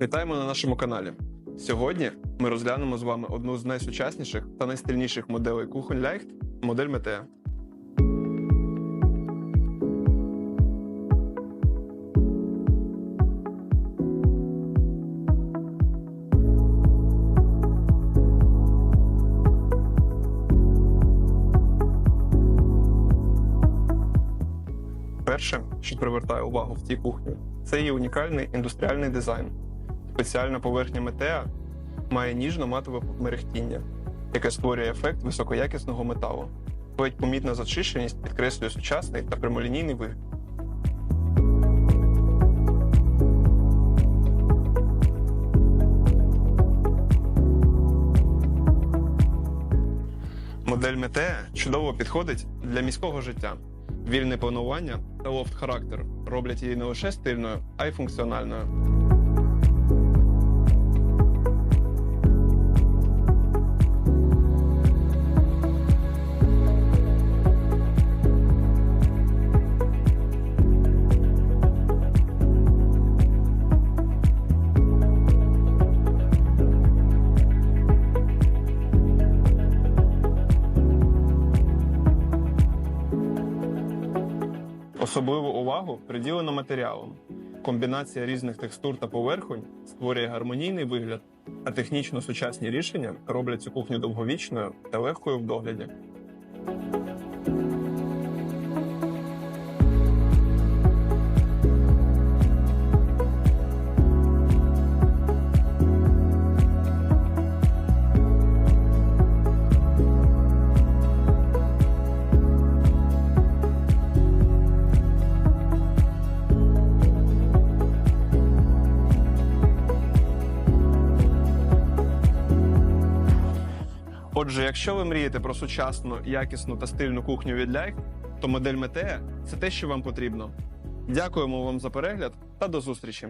Вітаємо на нашому каналі. Сьогодні ми розглянемо з вами одну з найсучасніших та найстильніших моделей кухонь Leicht – модель Metea. Перше, що привертає увагу в цій кухні, це її унікальний індустріальний дизайн. Спеціальна поверхня Метеа має ніжно-матове мерехтіння, яке створює ефект високоякісного металу. Ледь помітна зачищеність підкреслює сучасний та прямолінійний вигляд. Модель Метеа чудово підходить для міського життя. Вільне планування та лофт характер роблять її не лише стильною, а й функціональною. Особливу увагу приділено матеріалам. Комбінація різних текстур та поверхонь створює гармонійний вигляд, а технічно сучасні рішення роблять цю кухню довговічною та легкою в догляді. Отже, якщо ви мрієте про сучасну, якісну та стильну кухню від Ляйк, то модель Метея – це те, що вам потрібно. Дякуємо вам за перегляд та до зустрічі!